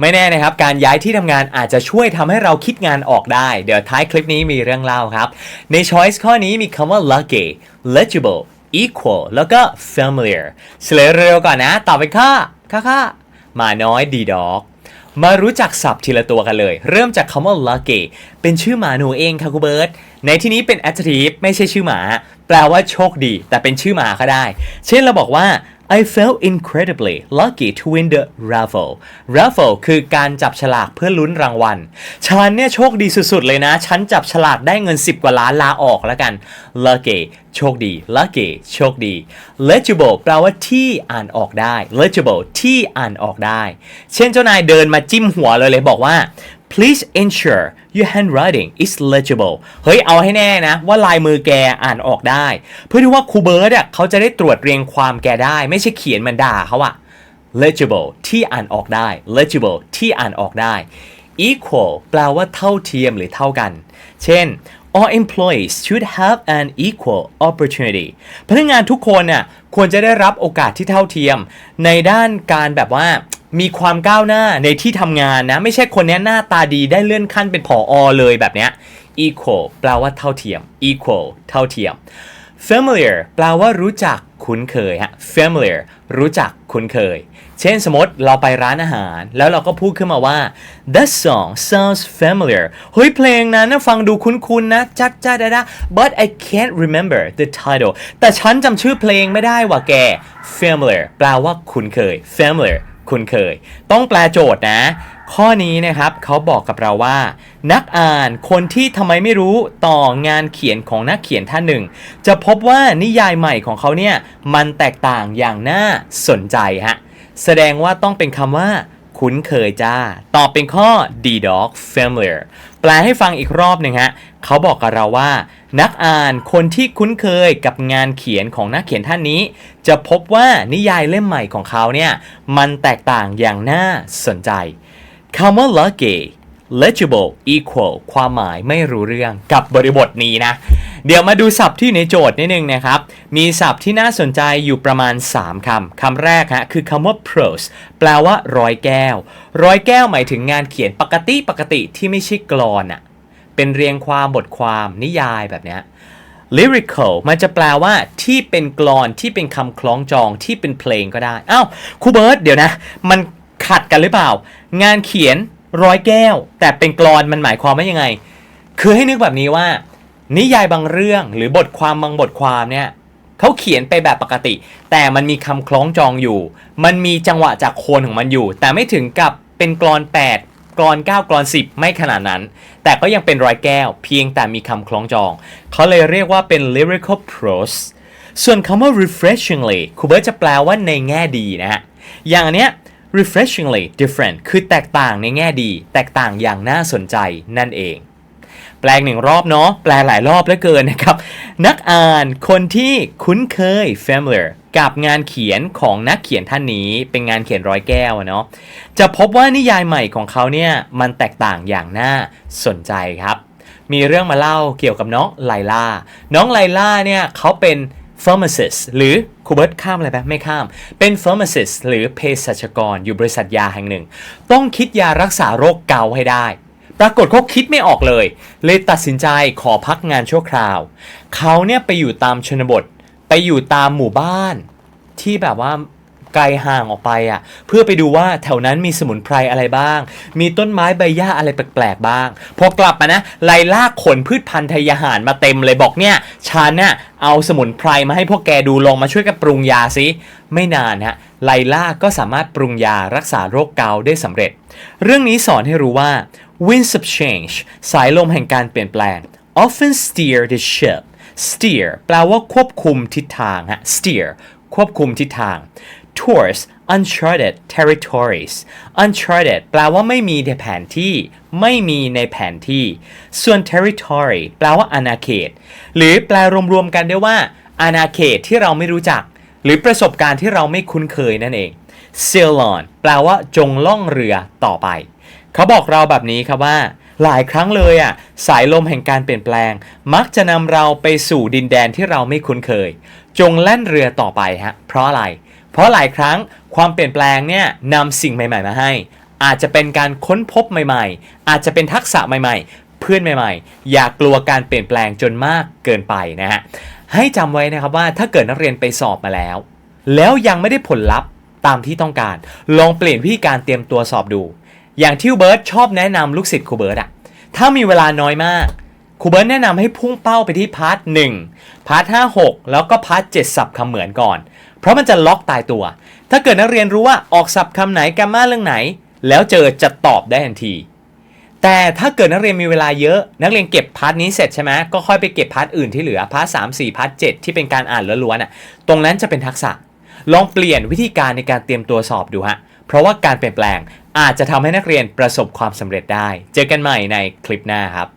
ไม่แน่นะครับ การย้ายที่ทำงานอาจจะช่วยทำให้เราคิดงานออกได้ เดี๋ยวท้ายคลิปนี้มีเรื่องเล่าครับ ใน choice ข้อนี้มีคำว่า lucky legible equal แล้วก็ familiar เฉลยเร็วก่อนนะ ตอบเป็นข้อข้อข้อหมาน้อยดีดอกมารู้จักศัพท์ทีละตัวกันเลย เริ่มจากคำว่า lucky เป็นชื่อหมาหนูเองค่ะคุณเบิร์ตในที่นี้เป็น adjective ไม่ใช่ชื่อหมา แปลว่าโชคดี แต่เป็นชื่อหมาก็ได้ เช่นเราบอกว่า I felt incredibly lucky to win the raffle raffle คือการจับฉลากเพื่อลุ้นรางวัล ฉันเนี่ยโชคดีสุดๆเลยนะ ฉันจับฉลากได้เงิน 10 กว่าล้านลาออกแล้วกัน lucky โชคดี lucky โชคดี legible แปลว่าที่อ่านออกได้ legible ที่อ่านออกได้ เช่นเจ้านายเดินมาจิ้มหัวเลยเลยบอกว่า please ensure your handwriting is legible เฮ้ยเอาให้แน่นะ ว่าลายมือแกอ่านออกได้ เพื่อที่ว่าครูเบิร์ดอะเขาจะได้ตรวจเรียงความแกได้ ไม่ใช่เขียนมันด่าเขาอะ legible ที่อ่านออกได้ legible ที่อ่านออกได้ equal แปลว่าเท่าเทียมหรือเท่ากัน เช่น all employees should have an equal opportunity พนักงานทุกคนน่ะควรจะได้รับโอกาสที่เท่าเทียม ในด้านการแบบว่า มีความก้าวหน้าในที่ทำงานนะ ไม่ใช่คนนี้หน้าตาดีได้เลื่อนขั้นเป็นผออเลยแบบเนี้ย equal แปลว่าเท่าเทียม equal เท่าเทียม familiar แปลว่ารู้จักคุ้นเคยฮะ familiar รู้จักคุ้นเคย เช่นสมมติเราไปร้านอาหาร แล้วเราก็พูดขึ้นมาว่า that song sounds familiar เฮ้ยเพลงนั้นฟังดูคุ้นๆนะจัดจ้าดาดา but I can't remember the title แต่ฉันจำชื่อเพลงไม่ได้ว่ะแก familiar แปลว่าคุ้นเคย familiar คุ้นเคย ต้องแปลโจทย์นะ ข้อนี้นะครับเขาบอกกับเราว่า นักอ่านคนที่ทำไมไม่รู้ต่องานเขียนของนักเขียนท่านหนึ่ง จะพบว่านิยายใหม่ของเขาเนี่ยมันแตกต่างอย่างน่าสนใจฮะแสดงว่าต้องเป็นคำว่า คุ้นเคยจ้า ตอบเป็นข้อ D dog familiar แปลให้ฟังอีกรอบหนึ่งฮะ เขาบอกกับเราว่า นักอ่านคนที่คุ้นเคยกับงานเขียนของนักเขียนท่านนี้ จะพบว่านิยายเล่มใหม่ของเขาเนี่ย มันแตกต่างอย่างน่าสนใจคำว่า lucky legible equal ความหมายไม่รู้เรื่องกับบริบทนี้นะ เดี๋ยวมาดูศัพท์ที่อยู่ในโจทย์นิดนึงนะครับ มีศัพท์ที่น่าสนใจอยู่ประมาณ 3คำคำแรกฮะคือคำว่า prose แปลว่าร้อยแก้ว ร้อยแก้วหมายถึงงานเขียนปกติปกติที่ไม่ใช่กลอนอะเป็นเรียงความบทความนิยายแบบเนี้ย lyrical มันจะแปลว่าที่เป็นกลอนที่เป็นคำคล้องจองที่เป็นเพลงก็ได้อ้าวครูเบิร์ตเดี๋ยวนะ มันขัดกันหรือเปล่า งานเขียนร้อยแก้ว แต่เป็นกลอนมันหมายความว่ายังไง คือให้นึกแบบนี้ว่า นิยายบางเรื่องหรือบทความบางบทความเนี่ยเขาเขียนไปแบบปกติ แต่มันมีคำคล้องจองอยู่ มันมีจังหวะจากโคนของมันอยู่ แต่ไม่ถึงกับเป็นกลอน 8กลอน 9กลอน 10 ไม่ขนาดนั้น แต่ก็ยังเป็นรอยแก้ว เพียงแต่มีคำคล้องจอง เขาเลยเรียกว่าเป็น lyrical prose ส่วนคำว่า refreshingly ครูเบิร์ตจะแปลว่าในแง่ดีนะฮะ อย่างนเนี้ย refreshingly different คือแตกต่างในแง่ดี แตกต่างอย่างน่าสนใจนั่นเอง แปลงหนึ่งรอบเนาะแปลหลายรอบเหลือเกินนะครับ นักอ่านคนที่คุ้นเคย familiar กับงานเขียนของนักเขียนท่านนี้เป็นงานเขียนร้อยแก้วเนาะจะพบว่านิยายใหม่ของเขาเนี่ยมันแตกต่างอย่างน่าสนใจครับ มีเรื่องมาเล่าเกี่ยวกับน้องไลล่า น้องไลล่าเนี่ยเขาเป็น pharmacist หรือครูเบิร์ตข้ามอะไรไปไม่ข้าม เป็น pharmacist หรือเภสัชกรอยู่บริษัทยาแห่งหนึ่ง ต้องคิดยารักษาโรคเกาต์ให้ได้ ปรากฏเขาคิดไม่ออกเลย เลยตัดสินใจขอพักงานชั่วคราว เขาเนี่ยไปอยู่ตามชนบท ไปอยู่ตามหมู่บ้าน ที่แบบว่าไกลห่างออกไปอะ เพื่อไปดูว่าแถวนั้นมีสมุนไพรอะไรบ้าง มีต้นไม้ใบหญ้าอะไรแปลกๆบ้าง พอกลับมานะไล่ล่าขนพืชพันธุ์ทายาหารมาเต็มเลยบอกเนี่ยฉันน่ะเอาสมุนไพรมาให้พวกแกดูลองมาช่วยกันปรุงยาสิไม่นานฮะไลล่าก็สามารถปรุงยารักษาโรคเกาต์ได้สำเร็จ เรื่องนี้สอนให้รู้ว่า winds of change สายลมแห่งการเปลี่ยนแปลง often steer the ship steer แปลว่าควบคุมทิศทางฮะ steer ควบคุมทิศทาง towards uncharted territories uncharted แปลว่าไม่มีในแผนที่ ไม่มีในแผนที่ ส่วน territory แปลว่าอาณาเขต หรือแปลรวมๆกันได้ว่า อาณาเขตที่เราไม่รู้จัก หรือประสบการณ์ที่เราไม่คุ้นเคยนั่นเอง sail on แปลว่าจงล่องเรือต่อไป เขาบอกเราแบบนี้ครับว่า หลายครั้งเลยอะสายลมแห่งการเปลี่ยนแปลง มักจะนำเราไปสู่ดินแดนที่เราไม่คุ้นเคย จงแล่นเรือต่อไปฮะเพราะอะไร เพราะหลายครั้งความเปลี่ยนแปลงเนี่ยนำสิ่งใหม่ๆมาให้ อาจจะเป็นการค้นพบใหม่ๆ อาจจะเป็นทักษะใหม่ๆ เพื่อนใหม่ๆ อย่ากกลัวการเปลี่ยนแปลงจนมากเกินไปนะฮะให้จำไว้นะครับว่าถ้าเกิดนักเรียนไปสอบมาแล้ว แล้วยังไม่ได้ผลลัพธ์ตามที่ต้องการ ลองเปลี่ยนวิธีการเตรียมตัวสอบดู อย่างที่เบิร์ตชอบแนะนำลูกศิษย์ครูเบิร์ตอะถ้ามีเวลาน้อยมากครูเบิร์ตแนะนำให้พุ่งเป้าไปที่พาร์ทหนึ่งพาร์ทห้าหกแล้วก็พาร์ทเจ็ดสับคำเหมือนก่อน เพราะมันจะล็อกตายตัว ถ้าเกิดนักเรียนรู้ว่าออกสับคำไหนแกมมาเรื่องไหน แล้วเจอจะตอบได้ทันที แต่ถ้าเกิดนักเรียนมีเวลาเยอะ นักเรียนเก็บพาร์ทนี้เสร็จใช่ไหมก็ค่อยไปเก็บพาร์ทอื่นที่เหลือพาร์ทสามสี่พาร์ทเจ็ดที่เป็นการอ่านล้วนๆอะตรงนั้นจะเป็นทักษะ ลองเปลี่ยนวิธีการในการเตรียมตัวสอบดูฮะเพราะว่าการเปลี่ยนแปลง อาจจะทำให้นักเรียนประสบความสำเร็จได้ เจอกันใหม่ในคลิปหน้าครับ